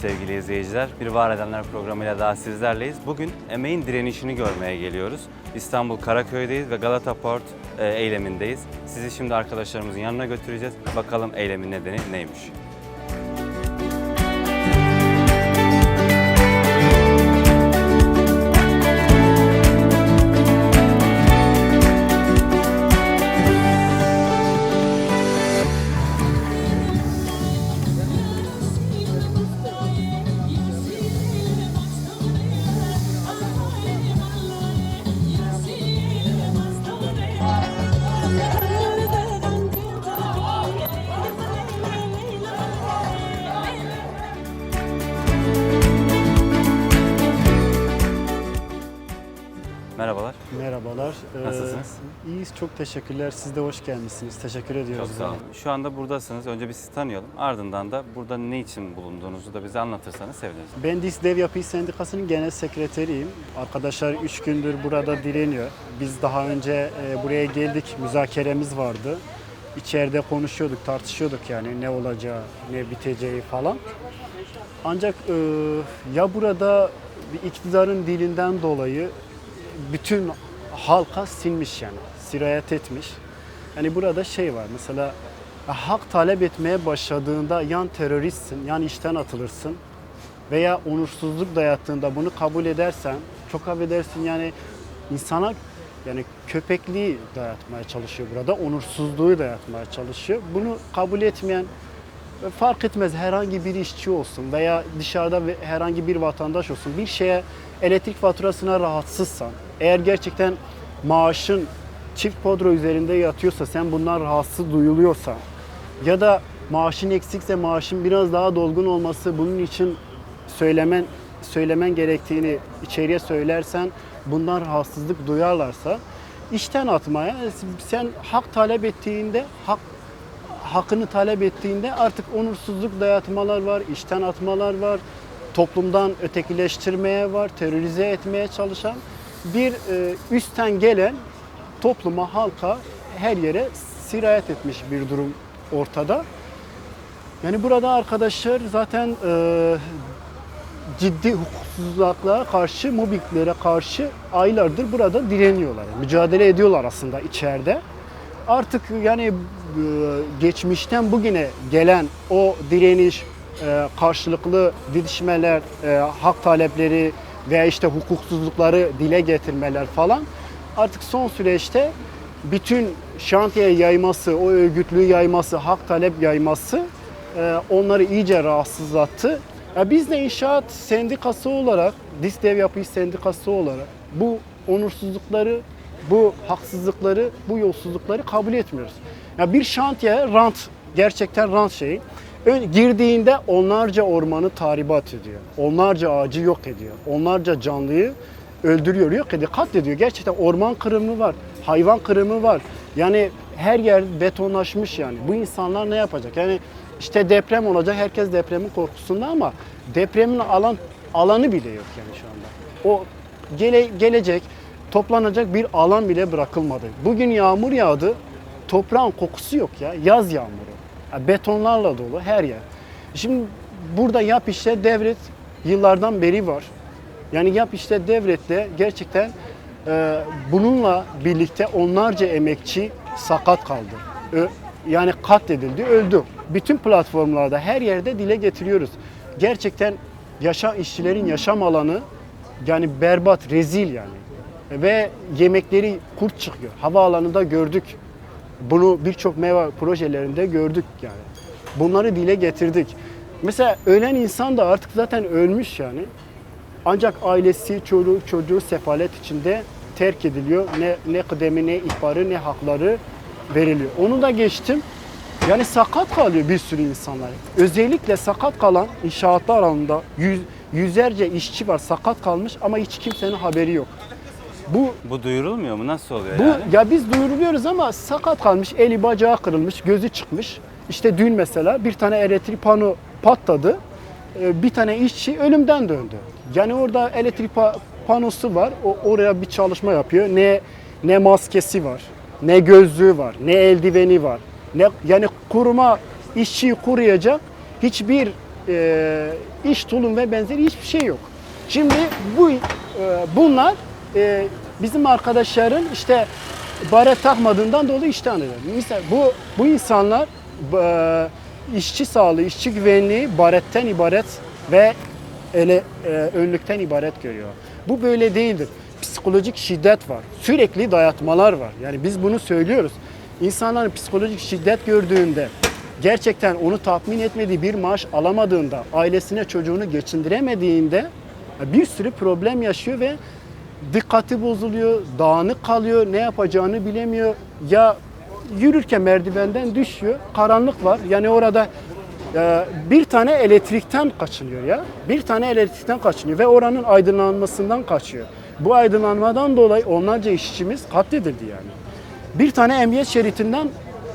Sevgili izleyiciler. Bir Var Edenler programıyla daha sizlerleyiz. Bugün emeğin direnişini görmeye geliyoruz. İstanbul Karaköy'deyiz ve Galata Port e, eylemindeyiz. Sizi şimdi arkadaşlarımızın yanına götüreceğiz. Bakalım eylemin nedeni neymiş? Çok teşekkürler. Siz de hoş gelmişsiniz. Teşekkür ediyoruz. Çok sağ olun. Şu anda buradasınız. Önce bir sizi tanıyalım. Ardından da burada ne için bulunduğunuzu da bize anlatırsanız seviniriz. Ben DİS Dev Yapı İş Sendikası'nın genel sekreteriyim. Arkadaşlar 3 gündür burada direniyor. Biz daha önce e, buraya geldik, müzakeremiz vardı. İçeride konuşuyorduk, tartışıyorduk yani ne olacağı, ne biteceği falan. Ancak e, ya burada bir iktidarın dilinden dolayı bütün halka sinmiş yani, sirayet etmiş. Hani burada şey var mesela hak talep etmeye başladığında yan teröristsin, yan işten atılırsın veya onursuzluk dayattığında bunu kabul edersen çok affedersin yani insana yani köpekliği dayatmaya çalışıyor burada, onursuzluğu dayatmaya çalışıyor. Bunu kabul etmeyen fark etmez herhangi bir işçi olsun veya dışarıda herhangi bir vatandaş olsun bir şeye elektrik faturasına rahatsızsan eğer gerçekten maaşın çift podro üzerinde yatıyorsa sen bundan rahatsız duyuluyorsa ya da maaşın eksikse maaşın biraz daha dolgun olması bunun için söylemen söylemen gerektiğini içeriye söylersen bundan rahatsızlık duyarlarsa işten atmaya sen hak talep ettiğinde hak hakkını talep ettiğinde artık onursuzluk dayatmalar var, işten atmalar var, toplumdan ötekileştirmeye var, terörize etmeye çalışan bir e, üstten gelen topluma, halka, her yere sirayet etmiş bir durum ortada. Yani burada arkadaşlar zaten e, ciddi hukuksuzluklara karşı, mobbinglere karşı aylardır burada direniyorlar. Yani mücadele ediyorlar aslında içeride. Artık yani e, geçmişten bugüne gelen o direniş, e, karşılıklı didişmeler, e, hak talepleri veya işte hukuksuzlukları dile getirmeler falan artık son süreçte bütün şantiye yayması, o örgütlüğü yayması, hak talep yayması e, onları iyice rahatsızlattı. Ya biz de inşaat sendikası olarak, DİSDEV Yapı İş Sendikası olarak bu onursuzlukları, bu haksızlıkları, bu yolsuzlukları kabul etmiyoruz. Ya bir şantiye rant, gerçekten rant şeyi. Girdiğinde onlarca ormanı tahribat ediyor. Onlarca ağacı yok ediyor. Onlarca canlıyı öldürüyor, yok ediyor, katlediyor. Gerçekten orman kırımı var, hayvan kırımı var. Yani her yer betonlaşmış yani. Bu insanlar ne yapacak? Yani işte deprem olacak, herkes depremin korkusunda ama depremin alan alanı bile yok yani şu anda. O gele, gelecek, toplanacak bir alan bile bırakılmadı. Bugün yağmur yağdı, toprağın kokusu yok ya, yaz yağmuru. Ya betonlarla dolu her yer. Şimdi burada yap işte devlet yıllardan beri var. Yani yap işte devlette gerçekten e, bununla birlikte onlarca emekçi sakat kaldı. Ö, yani katledildi, öldü. Bütün platformlarda her yerde dile getiriyoruz. Gerçekten yaşam işçilerin yaşam alanı yani berbat, rezil yani. Ve yemekleri kurt çıkıyor. Havaalanında gördük. Bunu birçok meyve projelerinde gördük yani. Bunları dile getirdik. Mesela ölen insan da artık zaten ölmüş yani. Ancak ailesi, çocuğu, çocuğu sefalet içinde terk ediliyor. Ne, ne kıdemi, ne ihbarı, ne hakları veriliyor. Onu da geçtim. Yani sakat kalıyor bir sürü insanlar. Özellikle sakat kalan inşaatlar alanında yüz, yüzlerce işçi var sakat kalmış ama hiç kimsenin haberi yok. Bu Bu duyurulmuyor mu? Nasıl oluyor bu yani? ya biz duyuruluyoruz ama sakat kalmış, eli bacağı kırılmış, gözü çıkmış. İşte dün mesela bir tane elektrik pano patladı. Ee, Bir tane işçi ölümden döndü. Yani orada elektrik pa- panosu var. O oraya bir çalışma yapıyor. Ne ne maskesi var, ne gözlüğü var, ne eldiveni var. Ne yani kuruma işçiyi koruyacak hiçbir e, iş tulum ve benzeri hiçbir şey yok. Şimdi bu e, bunlar e, bizim arkadaşların işte baret takmadığından dolayı işten alıyor. Mesela bu bu insanlar e, işçi sağlığı, işçi güvenliği baretten ibaret ve ele e, önlükten ibaret görüyor. Bu böyle değildir. Psikolojik şiddet var. Sürekli dayatmalar var. Yani biz bunu söylüyoruz. İnsanların psikolojik şiddet gördüğünde gerçekten onu tatmin etmediği bir maaş alamadığında, ailesine çocuğunu geçindiremediğinde bir sürü problem yaşıyor ve dikkati bozuluyor, dağınık kalıyor, ne yapacağını bilemiyor. Ya yürürken merdivenden düşüyor, karanlık var. Yani orada e, bir tane elektrikten kaçınıyor ya. Bir tane elektrikten kaçınıyor ve oranın aydınlanmasından kaçıyor. Bu aydınlanmadan dolayı onlarca işçimiz katledildi yani. Bir tane emniyet şeritinden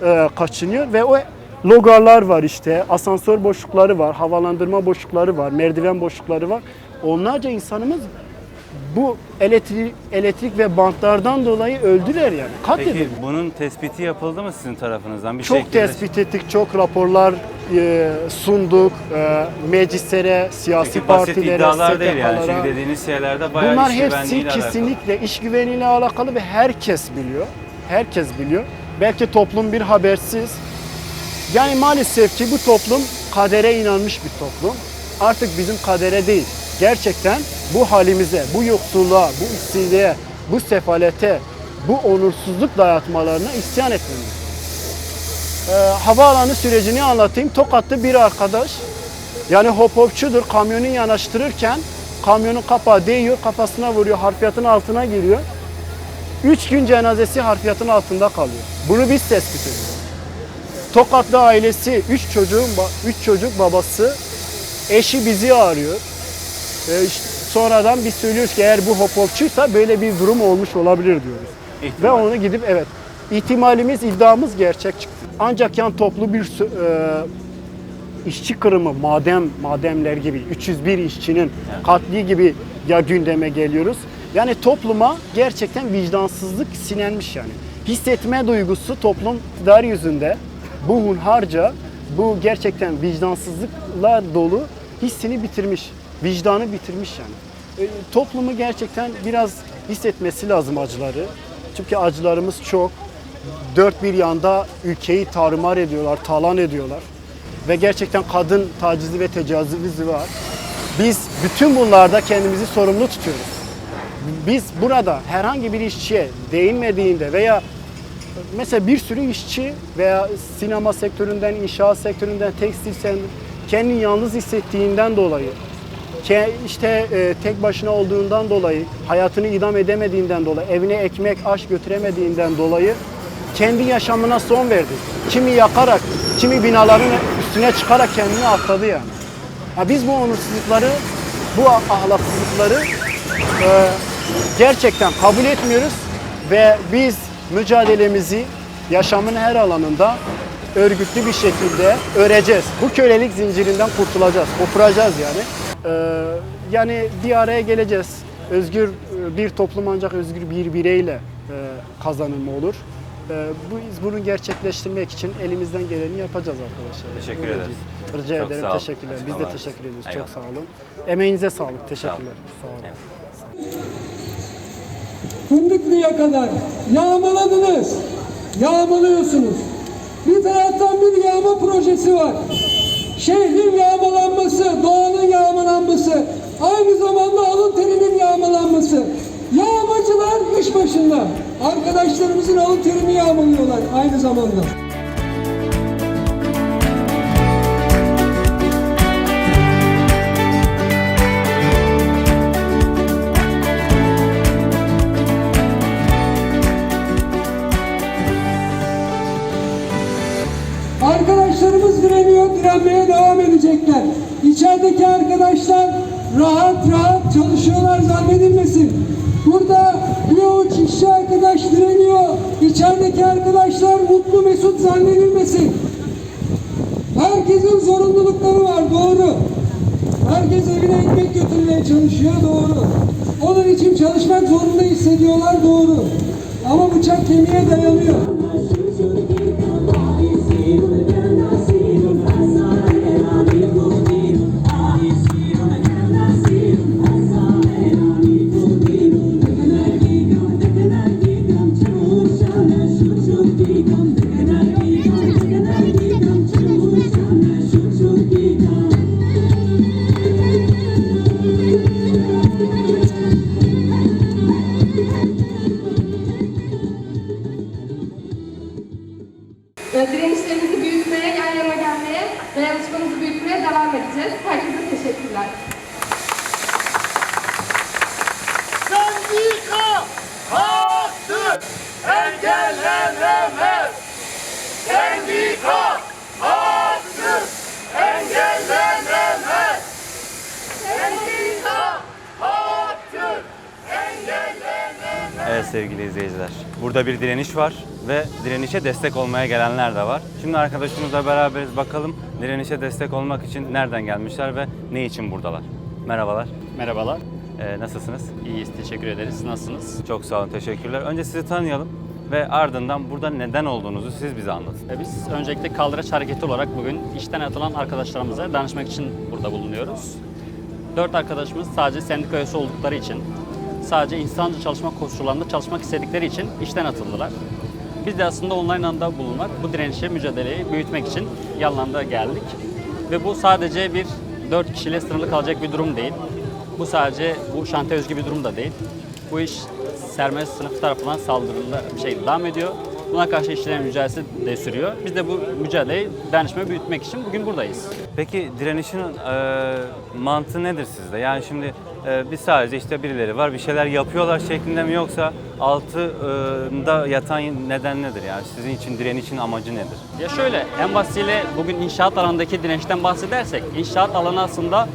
e, kaçınıyor ve o logarlar var işte, asansör boşlukları var, havalandırma boşlukları var, merdiven boşlukları var. Onlarca insanımız bu elektrik, elektrik ve bantlardan dolayı öldüler yani. Katledildi. Peki bunun tespiti yapıldı mı sizin tarafınızdan? Bir Çok şekilde? tespit ettik, çok raporlar e, sunduk e, meclislere, siyasi Peki basit partilere, iddialar değil yani. Çünkü dediğiniz şeylerde bayağı Bunlar iş hepsi güvenliğiyle alakalı. kesinlikle iş güveniyle alakalı ve herkes biliyor. Herkes biliyor. Belki toplum bir habersiz. Yani maalesef ki bu toplum kadere inanmış bir toplum. Artık bizim kadere değil. Gerçekten bu halimize, bu yoksulluğa, bu işsizliğe, bu sefalete, bu onursuzluk dayatmalarına isyan etmemiz. Ee, havaalanı sürecini anlatayım. Tokatlı bir arkadaş yani hop hopçudur kamyonu yanaştırırken kamyonun kapağı değiyor kafasına vuruyor harfiyatın altına giriyor. Üç gün cenazesi harfiyatın altında kalıyor. Bunu biz tespit ediyoruz. Tokatlı ailesi, üç çocuğun, üç çocuk babası, eşi bizi arıyor. İşte sonradan biz söylüyoruz ki eğer bu hop hopçuysa böyle bir durum olmuş olabilir diyoruz. Ve İhtimal. onu gidip evet ihtimalimiz, iddiamız gerçek çıktı. Ancak yan toplu bir e, işçi kırımı, madem mademler gibi 301 işçinin katli gibi ya gündeme geliyoruz. Yani topluma gerçekten vicdansızlık sinenmiş yani. Hissetme duygusu toplum dar yüzünde bu hunharca, bu gerçekten vicdansızlıkla dolu hissini bitirmiş, vicdanı bitirmiş yani. E, toplumu gerçekten biraz hissetmesi lazım acıları. Çünkü acılarımız çok. Dört bir yanda ülkeyi tarumar ediyorlar, talan ediyorlar. Ve gerçekten kadın tacizi ve tecavüzü var. Biz bütün bunlarda kendimizi sorumlu tutuyoruz. Biz burada herhangi bir işçiye değinmediğinde veya mesela bir sürü işçi veya sinema sektöründen, inşaat sektöründen, tekstil sektöründen kendini yalnız hissettiğinden dolayı işte e, tek başına olduğundan dolayı, hayatını idam edemediğinden dolayı, evine ekmek, aş götüremediğinden dolayı kendi yaşamına son verdi. Kimi yakarak, kimi binaların üstüne çıkarak kendini atladı yani. Ha biz bu onursuzlukları, bu ahlaksızlıkları e, gerçekten kabul etmiyoruz ve biz mücadelemizi yaşamın her alanında örgütlü bir şekilde öreceğiz. Bu kölelik zincirinden kurtulacağız, kopuracağız yani. Ee, yani bir araya geleceğiz. Özgür e, bir toplum ancak özgür bir bireyle e, kazanımı olur. Bu biz bunu gerçekleştirmek için elimizden geleni yapacağız arkadaşlar. Teşekkür ederiz. Rica Çok ederim. sağ olun. Teşekkürler. Biz de teşekkür ediyoruz. Eyvallah. Çok sağ olun. Emeğinize sağlık. Teşekkürler. Sağ olun. Fındıklı'ya kadar yağmaladınız. Yağmalıyorsunuz. Bir taraftan bir yağma projesi var. Şehrin yağmalanması, doğanın yağmalanması, aynı zamanda alın terinin yağmalanması. Yağmacılar iş başında. Arkadaşlarımızın alın terini yağmalıyorlar aynı zamanda. İçerideki arkadaşlar mutlu mesut zannedilmesin. Herkesin zorunlulukları var, doğru. Herkes evine ekmek götürmeye çalışıyor, doğru. Onun için çalışmak zorunda hissediyorlar, doğru. Ama bıçak kemiğe dayanıyor. Engellenemez. Sendika haktır, engellenemez. Sendika haktır, engellenemez. Evet sevgili izleyiciler. Burada bir direniş var ve direnişe destek olmaya gelenler de var. Şimdi arkadaşımızla beraberiz bakalım direnişe destek olmak için nereden gelmişler ve ne için buradalar. Merhabalar. Merhabalar. Ee, nasılsınız? İyiyiz, teşekkür ederiz. Nasılsınız? Çok sağ olun, teşekkürler. Önce sizi tanıyalım ve ardından burada neden olduğunuzu siz bize anlatın. E, Biz öncelikle Kaldıraç Hareketi olarak bugün işten atılan arkadaşlarımıza danışmak için burada bulunuyoruz. Dört arkadaşımız sadece sendika üyesi oldukları için, sadece insancı çalışma koşullarında çalışmak istedikleri için işten atıldılar. Biz de aslında onların yanında bulunmak, bu direnişe mücadeleyi büyütmek için yanlarında geldik. Ve bu sadece bir dört kişiyle sınırlı kalacak bir durum değil. Bu sadece bu şantiye özgü bir durum da değil. Bu iş serbest sınıf tarafından saldırılı bir şekilde devam ediyor. Buna karşı işçilerin mücadelesi de sürüyor. Biz de bu mücadeleyi dayanışma büyütmek için bugün buradayız. Peki direnişin e, mantığı nedir sizde? Yani şimdi e, biz sadece işte birileri var bir şeyler yapıyorlar şeklinde mi yoksa altında yatan neden nedir? Yani sizin için direnişin amacı nedir? Ya şöyle, en basitiyle bugün inşaat alanındaki dirençten bahsedersek, inşaat alanı aslında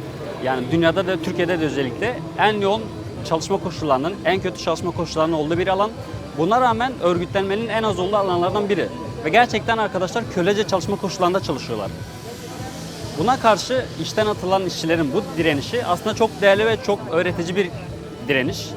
yani dünyada da Türkiye'de de özellikle en yoğun çalışma koşullarının, en kötü çalışma koşullarının olduğu bir alan. Buna rağmen örgütlenmenin en az olduğu alanlardan biri. Ve gerçekten arkadaşlar kölece çalışma koşullarında çalışıyorlar. Buna karşı işten atılan işçilerin bu direnişi aslında çok değerli ve çok öğretici bir direniş.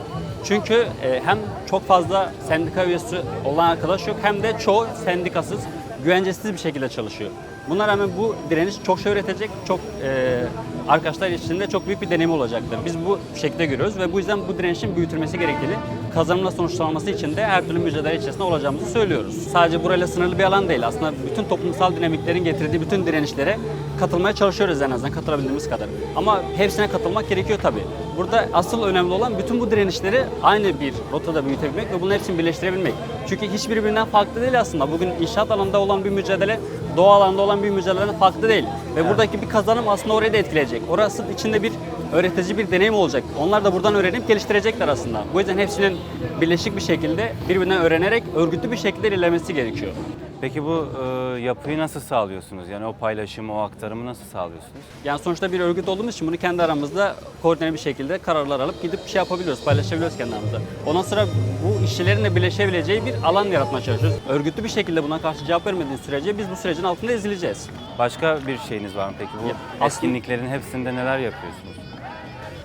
Çünkü e, hem çok fazla sendika üyesi olan arkadaş yok hem de çoğu sendikasız, güvencesiz bir şekilde çalışıyor. Buna rağmen bu direniş çok şey öğretecek, çok e, arkadaşlar için de çok büyük bir deneyim olacaktır. Biz bu şekilde görüyoruz ve bu yüzden bu direnişin büyütülmesi gerektiğini, kazanımla sonuçlanması için de her türlü mücadele içerisinde olacağımızı söylüyoruz. Sadece burayla sınırlı bir alan değil. Aslında bütün toplumsal dinamiklerin getirdiği bütün direnişlere katılmaya çalışıyoruz en azından katılabildiğimiz kadar. Ama hepsine katılmak gerekiyor tabii. Burada asıl önemli olan bütün bu direnişleri aynı bir rotada büyütebilmek ve bunların hepsini birleştirebilmek. Çünkü hiçbiri birbirinden farklı değil aslında. Bugün inşaat alanında olan bir mücadele doğa alanda olan bir mücadeleden farklı değil. Ve buradaki bir kazanım aslında orayı da etkileyecek. Orası içinde bir öğretici bir deneyim olacak. Onlar da buradan öğrenip geliştirecekler aslında. Bu yüzden hepsinin birleşik bir şekilde birbirinden öğrenerek örgütlü bir şekilde ilerlemesi gerekiyor. Peki bu e, yapıyı nasıl sağlıyorsunuz? Yani o paylaşımı, o aktarımı nasıl sağlıyorsunuz? Yani sonuçta bir örgüt olduğumuz için bunu kendi aramızda koordine bir şekilde kararlar alıp gidip bir şey yapabiliyoruz, paylaşabiliyoruz kendi aramızda. Ondan sonra bu işçilerin de birleşebileceği bir alan yaratmaya çalışıyoruz. Örgütlü bir şekilde buna karşı cevap vermediği sürece biz bu sürecin altında ezileceğiz. Başka bir şeyiniz var mı peki? Bu Ya, aslında- etkinliklerin hepsinde neler yapıyorsunuz?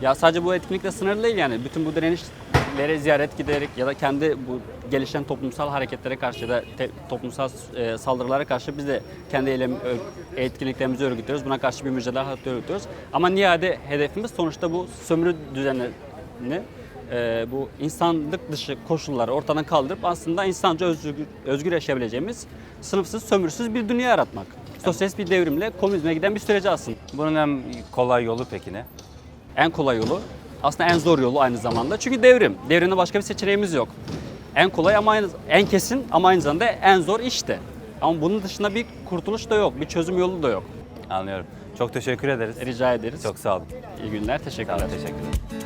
Ya sadece bu etkinlikle sınırlı değil yani. Bütün bu direnişlere ziyaret giderek ya da kendi bu gelişen toplumsal hareketlere karşı da te- toplumsal e, saldırılara karşı biz de kendi eylem, etkinliklerimizi örgütlüyoruz. Buna karşı bir mücadele hattı örgütlüyoruz. Ama nihayede hedefimiz sonuçta bu sömürü düzenini e, bu insanlık dışı koşulları ortadan kaldırıp aslında insanca özgür, özgür yaşayabileceğimiz sınıfsız, sömürsüz bir dünya yaratmak. Sosyalist bir devrimle komünizme giden bir süreci aslında. Bunun en kolay yolu peki ne? En kolay yolu aslında en zor yolu aynı zamanda. Çünkü devrim. Devrimde başka bir seçeneğimiz yok. En kolay ama aynı, en kesin ama aynı zamanda en zor işte. Ama bunun dışında bir kurtuluş da yok, bir çözüm yolu da yok. Anlıyorum. Çok teşekkür ederiz. Rica ederiz. Çok sağ olun. iyi günler, Sağ teşekkürler. olun, teşekkürler.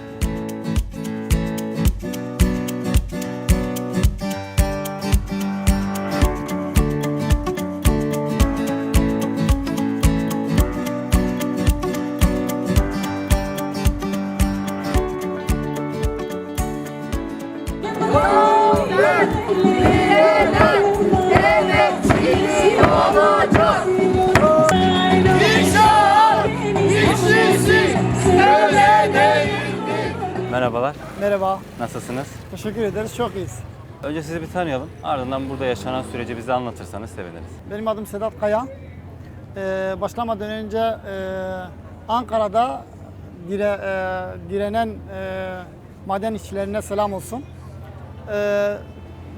Merhabalar. Merhaba, Nasılsınız? teşekkür ederiz. Çok iyiyiz. Önce sizi bir tanıyalım. Ardından burada yaşanan süreci bize anlatırsanız seviniriz. Benim adım Sedat Kaya. Ee, başlamadan önce e, Ankara'da dire, e, direnen e, maden işçilerine selam olsun. Ee,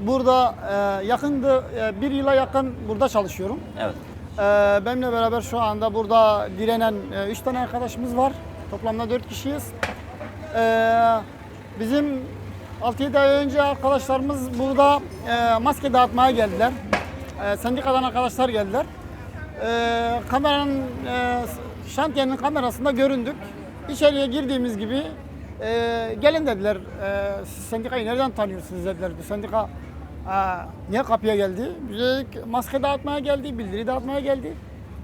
burada e, yakındı, e, bir yıla yakın burada çalışıyorum. Evet. Ee, benimle beraber şu anda burada direnen 3 tane arkadaşımız var. Toplamda 4 kişiyiz. Ee, bizim 6-7 ay önce arkadaşlarımız burada e, maske dağıtmaya geldiler. e, sendikadan arkadaşlar geldiler. E, kameranın, e, şantiyenin kamerasında göründük. İçeriye girdiğimiz gibi e, gelin dediler. E, siz sendikayı nereden tanıyorsunuz dediler. Bu sendika e, niye kapıya geldi? Bize maske dağıtmaya geldi, bildiri dağıtmaya geldi.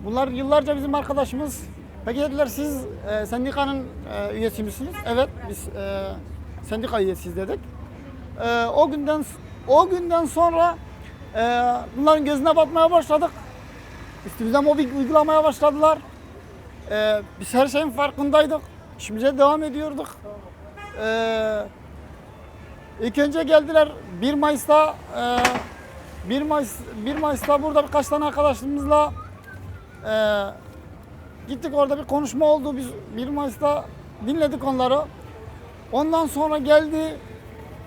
Bunlar yıllarca bizim arkadaşımız. Peki dediler siz e, sendikanın e, üyesi misiniz? Evet biz e, sendika üyesiyiz dedik. E, o günden o günden sonra e, bunların gözüne batmaya başladık. Üstümüze mobbing uygulamaya başladılar. E, biz her şeyin farkındaydık. İşimize devam ediyorduk. E, ilk önce geldiler 1 Mayıs'ta e, 1 Mayıs 1 Mayıs'ta burada birkaç tane arkadaşımızla e, gittik orada bir konuşma oldu. Biz 1 Mayıs'ta dinledik onları. Ondan sonra geldi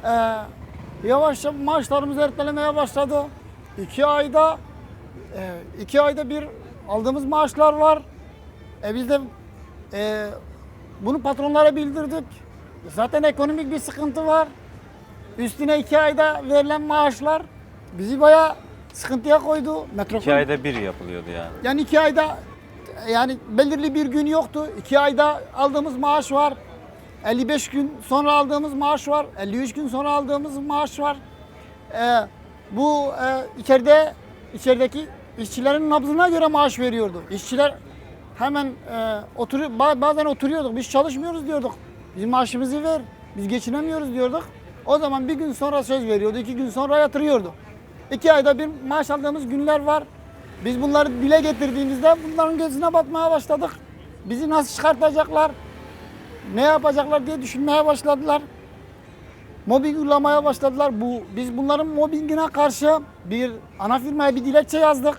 e, yavaşça maaşlarımız ertelemeye başladı. İki ayda e, iki ayda bir aldığımız maaşlar var. E biz de e, bunu patronlara bildirdik. Zaten ekonomik bir sıkıntı var. Üstüne iki ayda verilen maaşlar bizi bayağı sıkıntıya koydu. Metropol İki ayda bir yapılıyordu yani. yani iki ayda yani belirli bir gün yoktu. İki ayda aldığımız maaş var. 55 gün sonra aldığımız maaş var. 53 gün sonra aldığımız maaş var. Ee, bu e, içeride içerideki işçilerin nabzına göre maaş veriyordu. İşçiler hemen e, oturuyor, ba- bazen oturuyorduk. Biz çalışmıyoruz diyorduk. Bizim maaşımızı ver. Biz geçinemiyoruz diyorduk. O zaman bir gün sonra söz veriyordu, iki gün sonra yatırıyordu. İki ayda bir maaş aldığımız günler var. Biz bunları dile getirdiğimizde bunların gözüne batmaya başladık. Bizi nasıl çıkartacaklar, ne yapacaklar diye düşünmeye başladılar. Mobbing uygulamaya başladılar. Bu biz bunların mobbingine karşı bir ana firmaya bir dilekçe yazdık.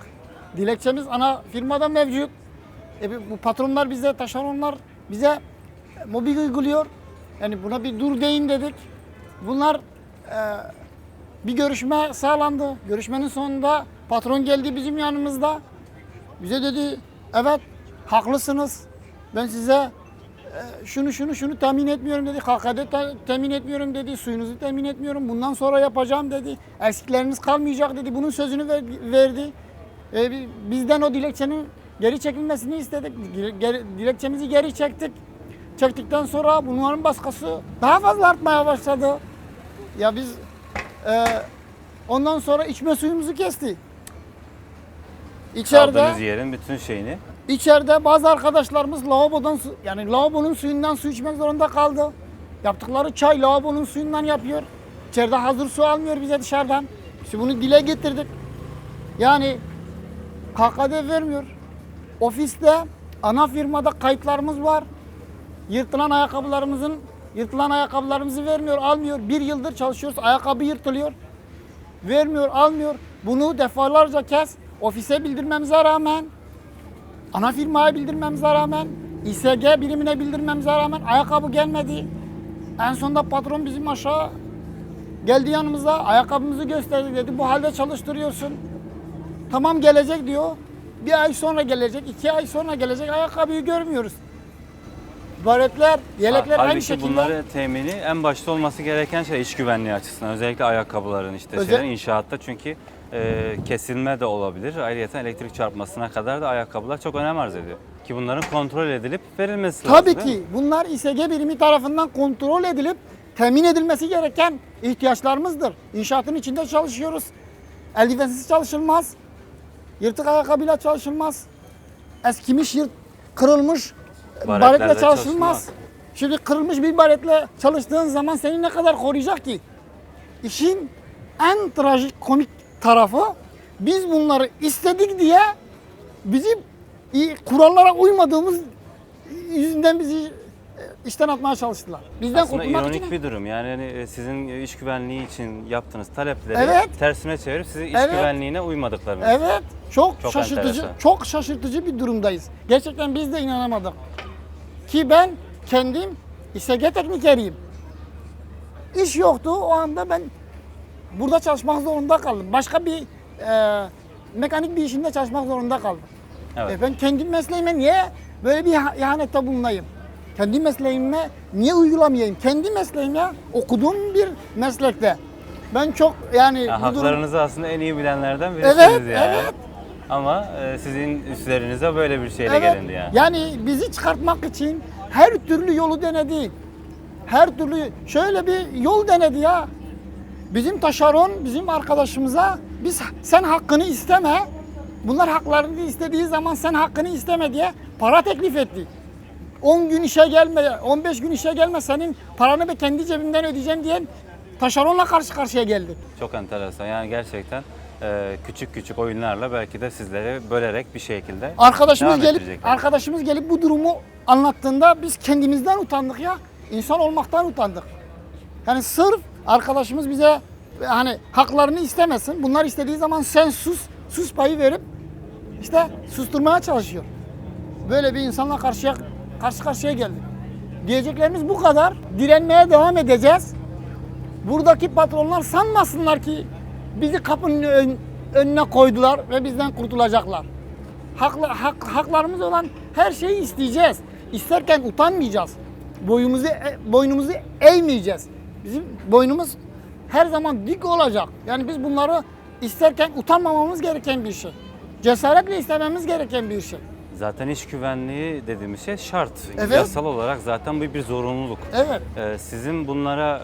Dilekçemiz ana firmada mevcut. E, bu patronlar bize, taşeronlar bize mobbing uyguluyor. Yani buna bir dur deyin dedik. Bunlar e, bir görüşme sağlandı. Görüşmenin sonunda patron geldi bizim yanımızda. Bize dedi evet haklısınız. Ben size e, şunu şunu şunu temin etmiyorum dedi. KKD te- temin etmiyorum dedi. Suyunuzu temin etmiyorum. Bundan sonra yapacağım dedi. Eksikleriniz kalmayacak dedi. Bunun sözünü ver- verdi. E, bi- bizden o dilekçenin geri çekilmesini istedik. Dilekçemizi geri çektik. Çektikten sonra bunların baskısı daha fazla artmaya başladı. Ya biz e, ondan sonra içme suyumuzu kesti. İçeride Aldığınız yerin bütün şeyini. İçeride bazı arkadaşlarımız lavabodan su, yani lavabonun suyundan su içmek zorunda kaldı. Yaptıkları çay lavabonun suyundan yapıyor. İçeride hazır su almıyor bize dışarıdan. İşte bunu dile getirdik. Yani KKD vermiyor. Ofiste ana firmada kayıtlarımız var. Yırtılan ayakkabılarımızın yırtılan ayakkabılarımızı vermiyor, almıyor. Bir yıldır çalışıyoruz. Ayakkabı yırtılıyor. Vermiyor, almıyor. Bunu defalarca kez ofise bildirmemize rağmen ana firmaya bildirmemize rağmen, İSG birimine bildirmemize rağmen ayakkabı gelmedi. En sonunda patron bizim aşağı geldi yanımıza, ayakkabımızı gösterdi dedi. Bu halde çalıştırıyorsun. Tamam gelecek diyor. Bir ay sonra gelecek, iki ay sonra gelecek. Ayakkabıyı görmüyoruz. Baretler, yelekler aynı Halbuki şekilde. bunları temini en başta olması gereken şey iş güvenliği açısından. Özellikle ayakkabıların işte Özel- şeylerin inşaatta çünkü e, kesilme de olabilir. Ayrıca elektrik çarpmasına kadar da ayakkabılar çok önem arz ediyor. Ki bunların kontrol edilip verilmesi lazım. Tabii değil mi? ki bunlar İSG birimi tarafından kontrol edilip temin edilmesi gereken ihtiyaçlarımızdır. İnşaatın içinde çalışıyoruz. Eldivensiz çalışılmaz. Yırtık ayakkabıyla çalışılmaz. Eskimiş, yırt, kırılmış baretle çalışılmaz. çalışılmaz. Şimdi kırılmış bir baretle çalıştığın zaman seni ne kadar koruyacak ki? İşin en trajik komik tarafı biz bunları istedik diye bizim kurallara uymadığımız yüzünden bizi işten atmaya çalıştılar. Bizden Aslında kurtulmak ironik için. bir durum. Yani hani, e, sizin iş güvenliği için yaptığınız talepleri Evet. tersine çevirip sizi iş Evet. güvenliğine uymadıklarını. Evet, çok, Çok şaşırtıcı, enteresan. çok şaşırtıcı bir durumdayız. Gerçekten biz de inanamadık. Ki ben kendim İSG teknikeriyim. İş yoktu o anda ben burada çalışmak zorunda kaldım. Başka bir e, mekanik bir işinde çalışmak zorunda kaldım. Evet. E ben kendi mesleğime niye böyle bir iha- ihanette bulunayım? Kendi mesleğime niye uygulamayayım? Kendi mesleğime okuduğum bir meslekte Ben çok yani Ya, bu durum- haklarınızı aslında en iyi bilenlerden birisiniz Evet, yani. evet. Ama e, sizin üstlerinize böyle bir şeyle Evet. gelindi yani. Yani bizi çıkartmak için her türlü yolu denedi. Her türlü şöyle bir yol denedi ya. Bizim taşeron bizim arkadaşımıza biz sen hakkını isteme. Bunlar haklarını istediği zaman sen hakkını isteme diye para teklif etti. 10 gün işe gelme, 15 gün işe gelme senin paranı ben kendi cebimden ödeyeceğim diyen taşeronla karşı karşıya geldik. Çok enteresan. Yani gerçekten e, küçük küçük oyunlarla belki de sizlere bölerek bir şekilde Arkadaşımız devam gelip ettirecekler. arkadaşımız gelip bu durumu anlattığında biz kendimizden utandık ya. İnsan olmaktan utandık. Yani sırf arkadaşımız bize hani haklarını istemesin. Bunlar istediği zaman sen sus, sus payı verip işte susturmaya çalışıyor. Böyle bir insanla karşıya karşı karşıya geldik. Diyeceklerimiz bu kadar. Direnmeye devam edeceğiz. Buradaki patronlar sanmasınlar ki bizi kapının ön- önüne koydular ve bizden kurtulacaklar. Hakla, hak, haklarımız olan her şeyi isteyeceğiz. İsterken utanmayacağız. Boyumuzu e- boynumuzu eğmeyeceğiz. Bizim boynumuz her zaman dik olacak. Yani biz bunları isterken utanmamamız gereken bir şey. Cesaretle istememiz gereken bir şey. Zaten iş güvenliği dediğimiz şey şart. Evet. Yasal olarak zaten bu bir zorunluluk. Evet. Ee, sizin bunlara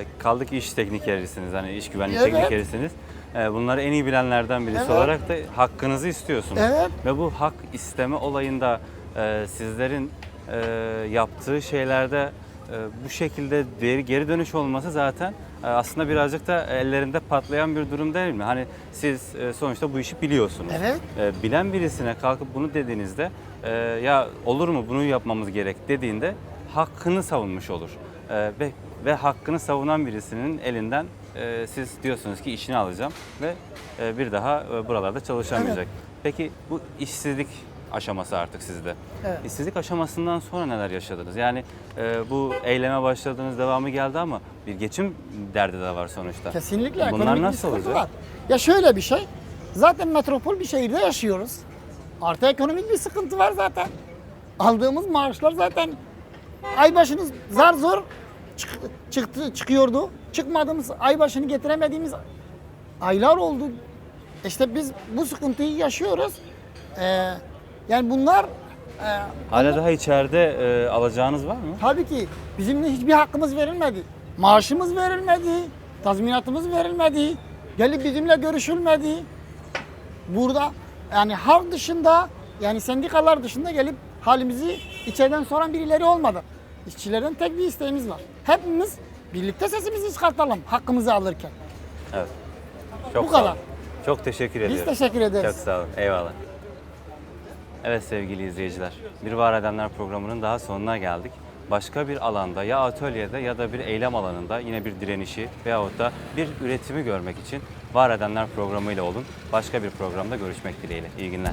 e, kaldık iş teknikerisiniz hani iş güvenliği Evet. teknikerisiniz. Ee, bunları en iyi bilenlerden birisi Evet. olarak da hakkınızı istiyorsunuz. Evet. Ve bu hak isteme olayında e, sizlerin e, yaptığı şeylerde e, bu şekilde geri, dönüş olması zaten aslında birazcık da ellerinde patlayan bir durum değil mi? Hani siz e, sonuçta bu işi biliyorsunuz. Evet. E, bilen birisine kalkıp bunu dediğinizde e, ya olur mu bunu yapmamız gerek dediğinde hakkını savunmuş olur. E, ve ve hakkını savunan birisinin elinden e, siz diyorsunuz ki işini alacağım ve bir daha buralarda çalışamayacak. Peki bu işsizlik aşaması artık sizde. Evet. İşsizlik aşamasından sonra neler yaşadınız? Yani e, bu eyleme başladığınız devamı geldi ama bir geçim derdi de var sonuçta. Kesinlikle Bunlar ekonomik bir nasıl olacak? var. Ya şöyle bir şey. Zaten metropol bir şehirde yaşıyoruz. Artı ekonomik bir sıkıntı var zaten. Aldığımız maaşlar zaten ay başını zar zor çık- çıktı çıkıyordu. Çıkmadığımız ay başını getiremediğimiz aylar oldu. İşte biz bu sıkıntıyı yaşıyoruz. Ee, yani bunlar e, Hala daha içeride e, alacağınız var mı? Tabii ki bizim de hiçbir hakkımız verilmedi. Maaşımız verilmedi, tazminatımız verilmedi, gelip bizimle görüşülmedi. Burada yani halk dışında yani sendikalar dışında gelip halimizi içeriden soran birileri olmadı. İşçilerden tek bir isteğimiz var. Hepimiz birlikte sesimizi çıkartalım hakkımızı alırken. Evet. Çok Bu sağ olun. kadar. Çok teşekkür Biz ediyorum. teşekkür ederiz. Çok sağ olun. Eyvallah. Evet sevgili izleyiciler. Bir Var Edenler programının daha sonuna geldik. Başka bir alanda ya atölyede ya da bir eylem alanında yine bir direnişi veyahut da bir üretimi görmek için Var Edenler programıyla olun. Başka bir programda görüşmek dileğiyle. İyi günler.